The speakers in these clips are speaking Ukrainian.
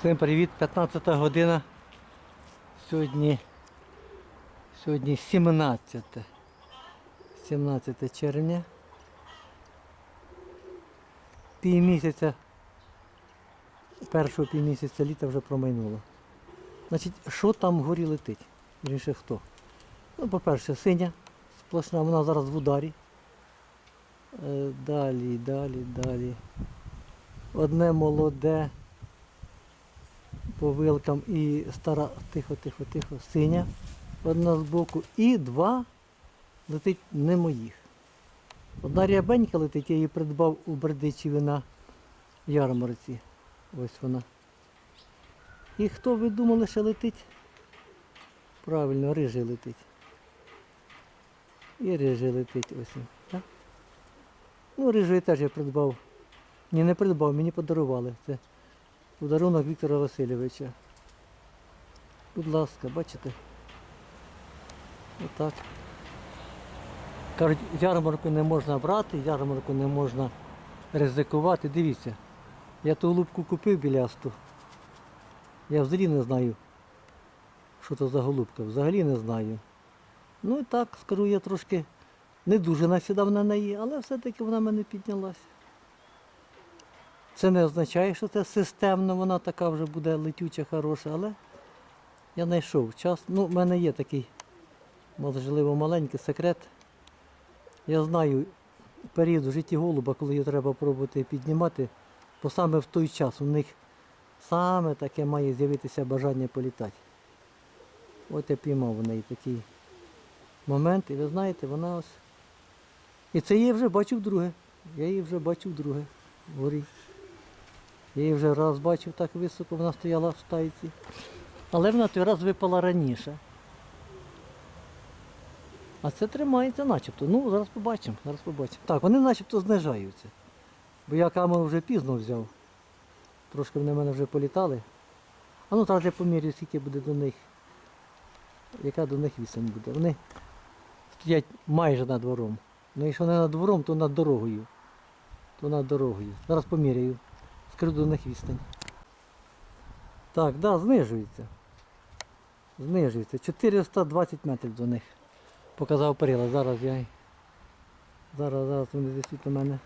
Всім привіт, 15 година. Сьогодні, сьогодні 17. 17 червня. Півмісяця, першого півмісяця літа вже промайнуло. Значить, що там вгорі летить? Вірніше хто? Ну, по-перше, синя сплошна, вона зараз в ударі. Е, Далі, далі, далі. Одне молоде по вилкам і стара, тихо, тихо, тихо, синя одна з боку. І два летить не моїх. Одна рябенька летить, я її придбав у Бердичеві на ярмарці. Ось вона. І хто ви думали, що летить? Правильно, рижий летить. І рижий летить ось. він, Так? Ну, рижий теж я придбав. Ні, не придбав, мені подарували. Це подарунок Віктора Васильовича. Будь ласка, бачите? Отак. Кажуть, ярмарку не можна брати, ярмарку не можна ризикувати. Дивіться, я ту голубку купив білясту. Я взагалі не знаю, що це за голубка. Взагалі не знаю. Ну і так, скажу, я трошки не дуже насідав на неї, але все-таки вона мене піднялася. Це не означає, що це системно, вона така вже буде летюча, хороша, але я знайшов час. Ну, в мене є такий, можливо, маленький секрет. Я знаю період в житті голуба, коли її треба пробувати піднімати, бо саме в той час у них саме таке має з'явитися бажання політати. От я піймав у неї такий момент, і ви знаєте, вона ось. І це я вже бачу вдруге. Я її вже бачу вдруге. Вгорі. Я її вже раз бачив так високо, вона стояла в стайці. Але вона той раз випала раніше. А це тримається начебто. Ну, зараз побачимо, зараз побачимо. Так, вони начебто знижаються. Бо я камеру вже пізно взяв. Трошки вони в мене вже політали. А ну зараз я поміряю, скільки буде до них. Яка до них відстань буде. Вони стоять майже над двором. Ну якщо не над двором, то над дорогою. То над дорогою. Зараз поміряю. Скажу до них відстань. Так, да, знижується. Знижується. 420 метрів до них. Показав перила. Зараз я. Зараз, зараз вони десь тут у мене.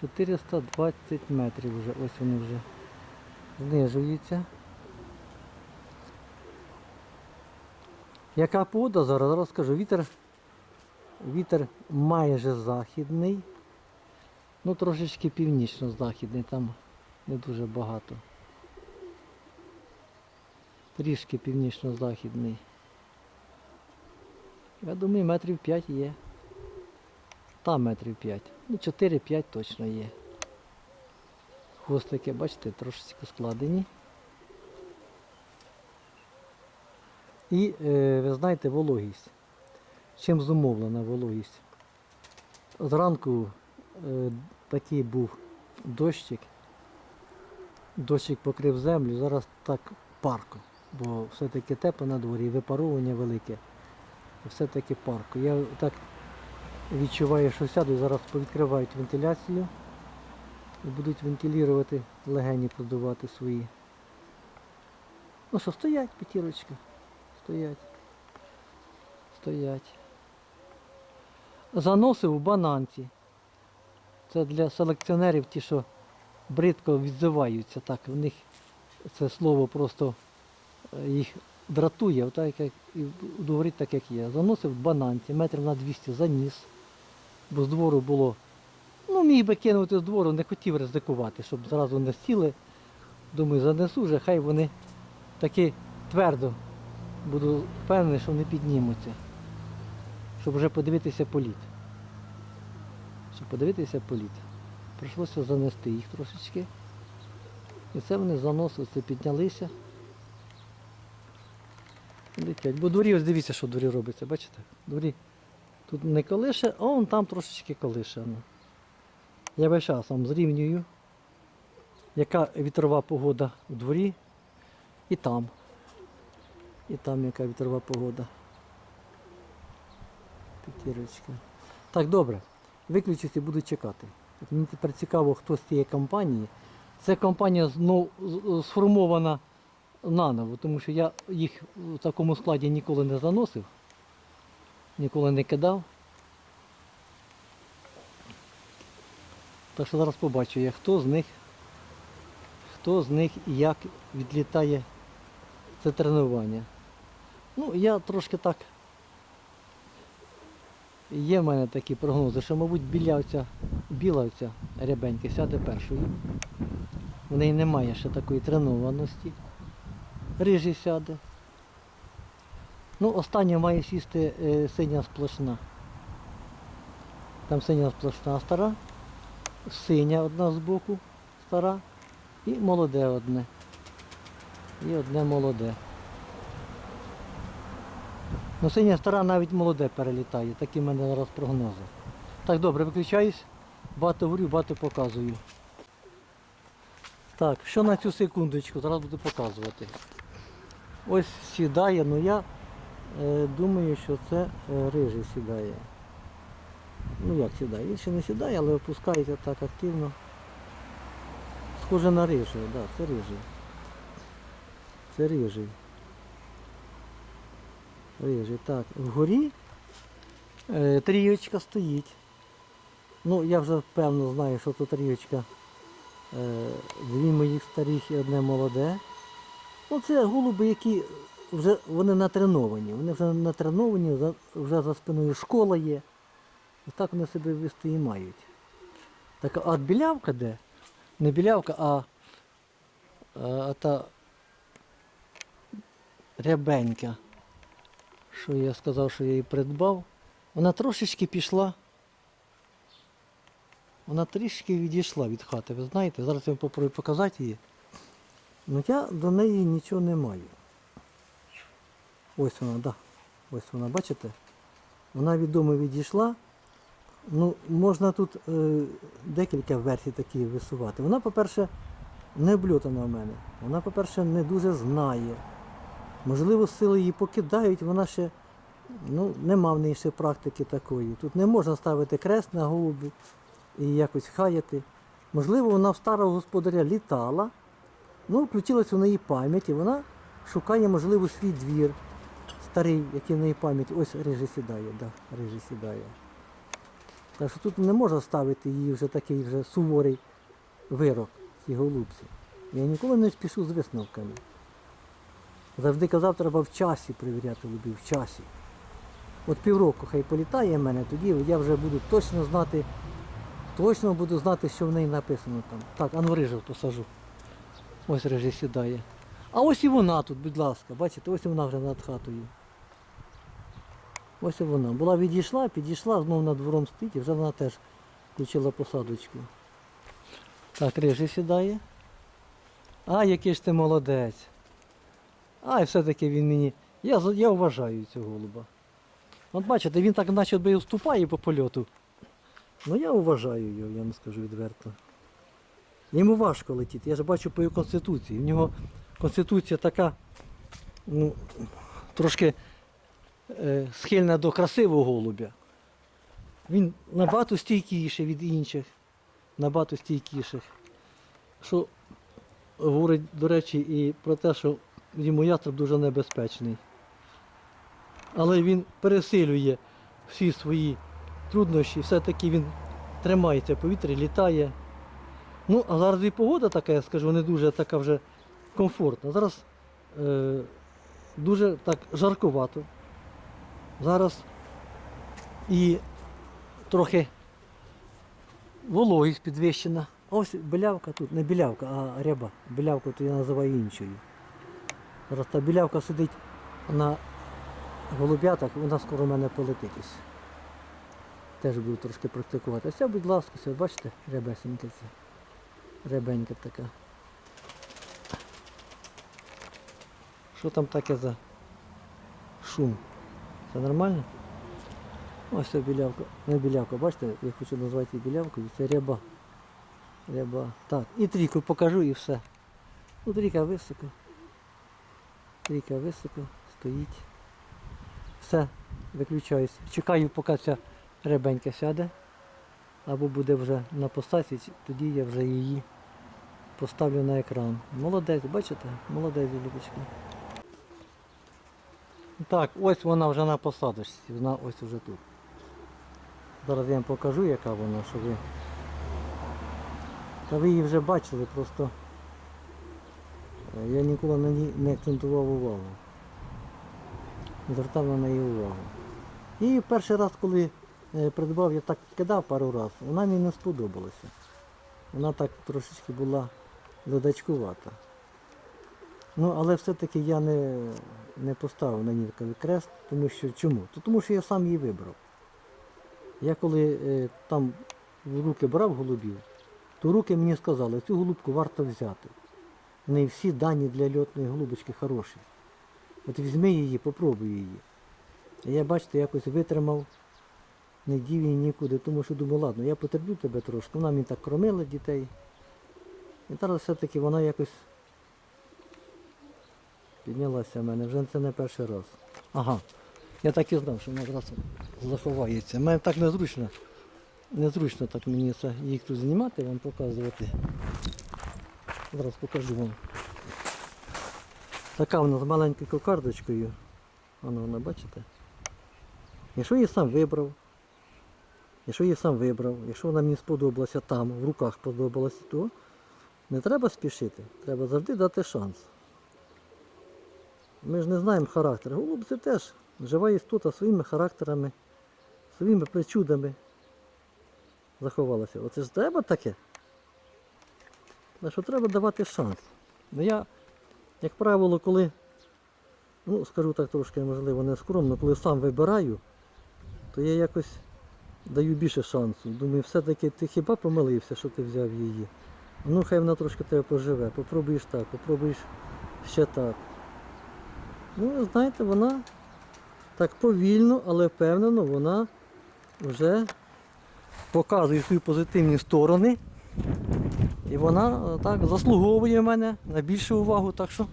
420 метрів вже. Ось вони вже знижуються. Яка погода зараз? Скажу. Вітер, вітер майже західний. Ну трошечки північно-західний, там не дуже багато. Трішки північно-західний. Я думаю, метрів 5 є. Там метрів 5. Ну 4-5 точно є. Хвостики, бачите, трошечки складені. І е, ви знаєте, вологість. Чим зумовлена вологість? Зранку е, такий був дощик. Дощик покрив землю, зараз так парко, бо все-таки тепло на дворі, випаровування велике. Все-таки парко. Я так відчуваю, що сяду, зараз повідкривають вентиляцію і будуть вентилювати, легені продувати свої. Ну що, стоять п'ятірочки. Стоять. Стоять. Заносив у бананці. Це для селекціонерів ті, що бридко відзиваються. Так, в них це слово просто е, їх дратує, так як і говорить так, як є. Заносив бананці, метрів на 200 заніс, бо з двору було. Ну, міг би кинути з двору, не хотів ризикувати, щоб зразу не сіли. Думаю, занесу вже, хай вони таки твердо буду впевнений, що вони піднімуться. Щоб вже подивитися політ. Щоб подивитися політ. Прийшлося занести їх трошечки. І це вони заносили, піднялися. Летять. Бо дворі, ось дивіться, що дворі робиться, бачите? Дворі тут не колише, а вон там трошечки колише. Ну. Я весь час вам зрівнюю, яка вітрова погода у дворі і там. І там яка вітрова погода. П'ятірочка. Так, добре. Виключити буду чекати. От мені тепер цікаво, хто з цієї компанії Ця компанія знов сформована наново, тому що я їх в такому складі ніколи не заносив, ніколи не кидав. Так що зараз побачу я, хто з них, хто з них і як відлітає це тренування. Ну, я трошки так. Є в мене такі прогнози, що, мабуть, біля оця, біла оця рябенька сяде першою. В неї немає ще такої тренованості. Рижий сяде. Ну, остання має сісти е, синя сплошна. Там синя сплошна стара, синя одна з боку стара і молоде одне. І одне молоде. Ну, синя стара навіть молоде перелітає, такі в мене зараз прогнози. Так, добре, виключаюсь. Багато говорю, багато показую. Так, що на цю секундочку, зараз буду показувати. Ось сідає, ну я е, думаю, що це е, рижий сідає. Ну як сідає? Він ще не сідає, але опускається так активно. Схоже на рижий, так, да, це рижий. Це рижий. Рижий. Так, вгорі е, трієчка стоїть. Ну, я вже певно знаю, що тут трієчка. Е, дві моїх старих і одне молоде. Ну, це голуби, які вже вони натреновані. Вони вже натреновані, вже за спиною школа є. І так вони себе вести і мають. Так, а білявка де? Не білявка, а, а та рябенька, що я сказав, що я її придбав, вона трошечки пішла. Вона трішки відійшла від хати, ви знаєте, зараз я вам попробую показати її. Ну я до неї нічого не маю. Ось вона, да. Ось вона, бачите? Вона відомо відійшла. Ну, можна тут е, декілька версій такі висувати. Вона, по-перше, не обльотана в мене. Вона, по-перше, не дуже знає. Можливо, сили її покидають, вона ще ну, нема в неї ще практики такої. Тут не можна ставити крест на голубі і якось хаяти. Можливо, вона в старого господаря літала, ну, включилась у неї пам'ять, і вона шукає, можливо, свій двір старий, який в неї пам'ять. Ось рижий сідає, да, рижий сідає. Так що тут не можна ставити її вже такий вже суворий вирок цій голубці. Я ніколи не спішу з висновками. Завжди казав, треба в часі перевіряти голубів, в часі. От півроку хай політає в мене, тоді я вже буду точно знати, точно буду знати, що в неї написано там. Так, а ну рижу посажу. Ось рижий сідає. А ось і вона тут, будь ласка, бачите, ось вона вже над хатою. Ось і вона. Була відійшла, підійшла, знову над двором стоїть, і вже вона теж включила посадочку. Так, рижий сідає. А, який ж ти молодець. А, все-таки він мені. Я, я вважаю цього голуба. От бачите, він так наче би і вступає по польоту. Ну я вважаю його, я вам скажу відверто. Йому важко летіти. Я ж бачу по його конституції. В нього конституція така, ну, трошки е, схильна до красивого голубя. Він набагато стійкіший від інших, набагато стійкіших. Що говорить, до речі, і про те, що йому ястреб дуже небезпечний. Але він пересилює всі свої труднощі, все-таки він тримається в повітрі, літає. Ну, а зараз і погода така, я скажу, не дуже така вже комфортна. Зараз е, дуже так жаркувато. Зараз і трохи вологість підвищена. Ось білявка тут, не білявка, а ряба. Білявку то я називаю іншою. Та білявка сидить на голуб'ятах, вона скоро в мене полетить. Теж буду трошки практикувати. А будь ласка, ось, бачите, рябесенька ця. Рябенька така. Що там таке за шум? Це нормально? Ось ця білявка. Не білявка, бачите, я хочу назвати її білявкою, це ряба. Ряба. Так, і трійку покажу і все. Ну, трійка високо. Трійка високо, стоїть. Все, виключаюсь. Чекаю, поки ця рябенька сяде. Або буде вже на посадці, тоді я вже її поставлю на екран. Молодець, бачите? Молодець, Любочка. Так, ось вона вже на посадочці, вона ось вже тут. Зараз я вам покажу, яка вона, що ви. Та ви її вже бачили, просто я ніколи на ній не акцентував увагу. Не звертав на неї увагу. І перший раз, коли е, придбав, я так кидав пару разів, вона мені не сподобалася. Вона так трошечки була ледачкувата. Ну, але все-таки я не, не поставив на ній крест, тому що чому? То тому що я сам її вибрав. Я коли е, там в руки брав голубів, то руки мені сказали, цю голубку варто взяти. В неї всі дані для льотної голубочки хороші. От візьми її, попробуй її. І я, бачите, якось витримав, не дів її нікуди, тому що думаю, ладно, я потерплю тебе трошки. Вона мені так кормила дітей. І зараз все-таки вона якось піднялася в мене, вже це не перший раз. Ага. Я так і знав, що вона зараз заховається. Мене так незручно. Незручно так мені це їх тут знімати, вам показувати. Зараз покажу вам. Така вона з маленькою кокардочкою. Воно вона, бачите? Якщо її сам вибрав, якщо її сам вибрав, якщо вона мені сподобалася там, в руках сподобалася, то не треба спішити. Треба завжди дати шанс. Ми ж не знаємо характер. Голубці теж жива істота своїми характерами, своїми причудами заховалася. Оце ж треба таке. Що треба давати шанс. Ну я, як правило, коли, ну скажу так трошки, можливо, не скромно, коли сам вибираю, то я якось даю більше шансу. Думаю, все-таки ти хіба помилився, що ти взяв її. Ну хай вона трошки тебе поживе. Попробуєш так, попробуєш ще так. Ну, знаєте, вона так повільно, але впевнено, вона вже показує свої позитивні сторони. І вона е, так заслуговує мене на більшу увагу, так що.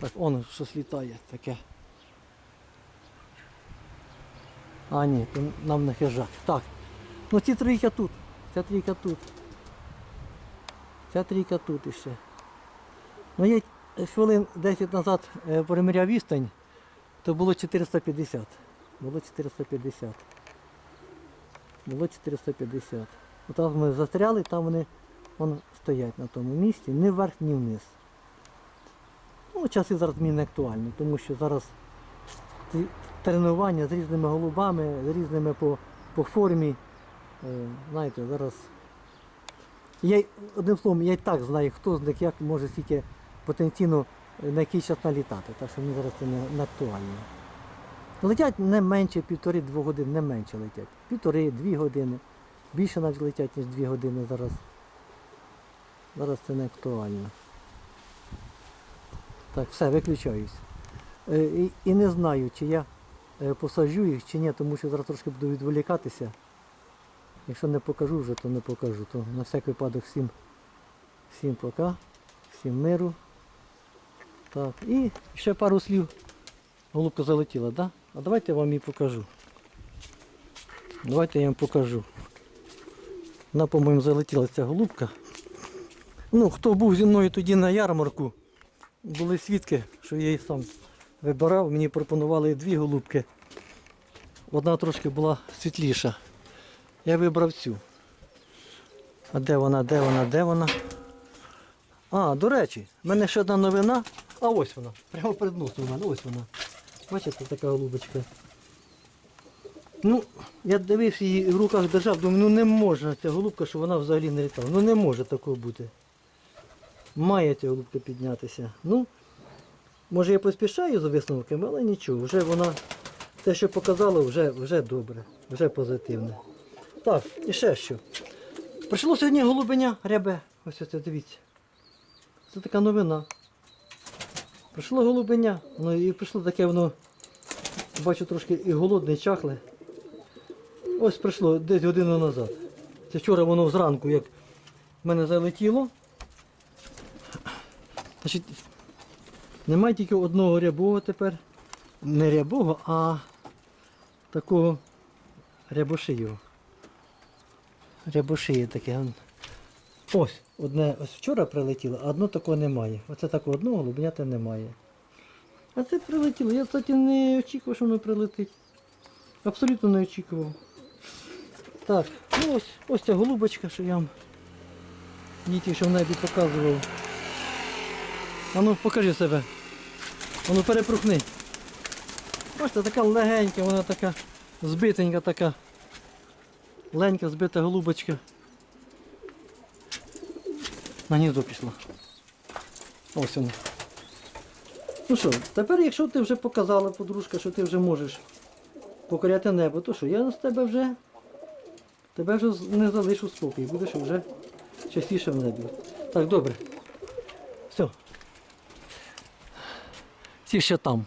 Так, он щось літає таке. А ні, нам не хижак. Так. Ну ці трійка тут. Ця трійка тут. Ця трійка тут іще. Ну я хвилин 10 назад е, переміряв відстань, то було 450. Було 450. Було 450. Отак ми застряли, там вони вон, стоять на тому місці, ні вверх, ні вниз. Ну, часи зараз мені не актуальні, тому що зараз тренування з різними голубами, з різними по, по формі. Е, знаєте, зараз. Я, одним словом, я і так знаю, хто з них як може стільки потенційно е, на який час налітати, так що мені зараз це не, не актуально. Летять не менше півтори-двох годин, не менше летять. Півтори-дві години. Більше навіть летять, ніж дві години зараз. Зараз це не актуально. Так, все, виключаюсь. Е, і, і не знаю, чи я е, посаджу їх, чи ні, тому що зараз трошки буду відволікатися. Якщо не покажу вже, то не покажу. То на всяк випадок всім, всім пока, всім миру. Так, і ще пару слів. Голубка залетіла, да? А давайте я вам її покажу. Давайте я вам покажу. Вона, по-моєму, залетіла ця голубка. Ну, хто був зі мною тоді на ярмарку, були свідки, що я її сам вибирав. Мені пропонували дві голубки. Одна трошки була світліша. Я вибрав цю. А де вона, де вона, де вона? А, до речі, в мене ще одна новина. А ось вона. Прямо перед носом у мене, ось вона. Бачите, така голубочка. Ну, я дивився її в руках держав, думаю, ну не можна ця голубка, що вона взагалі не літала. Ну не може такого бути. Має ця голубка піднятися. Ну, може я поспішаю за висновками, але нічого, вже вона те, що показала, вже, вже добре, вже позитивне. Так, і ще що. Прийшло сьогодні голубеня рябе. Ось це дивіться. Це така новина. Прийшло голубеня, ну і прийшло таке воно, бачу, трошки і голодне, і чахле. Ось прийшло десь годину назад. Це вчора воно зранку, як в мене залетіло. Значить, немає тільки одного рябого тепер. Не рябого, а такого рябошию. Рябошиє таке. Ось, одне ось вчора прилетіло, а одного такого немає. Оце такого одного голубенята немає. А це прилетіло. Я, кстати, не очікував, що воно прилетить. Абсолютно не очікував. Так, ну ось, ось ця голубочка, що я вам діті, що в небі показував. А ну покажи себе. А ну перепрухни. Бачите, така легенька, вона така збитенька така. Ленька збита голубочка. На гніздо пішла. Ось вона. Ну що, тепер, якщо ти вже показала, подружка, що ти вже можеш покоряти небо, то що, я з тебе вже тебе вже не залишу спокій, будеш вже частіше в небі. Так, добре. Все. Ці ще там.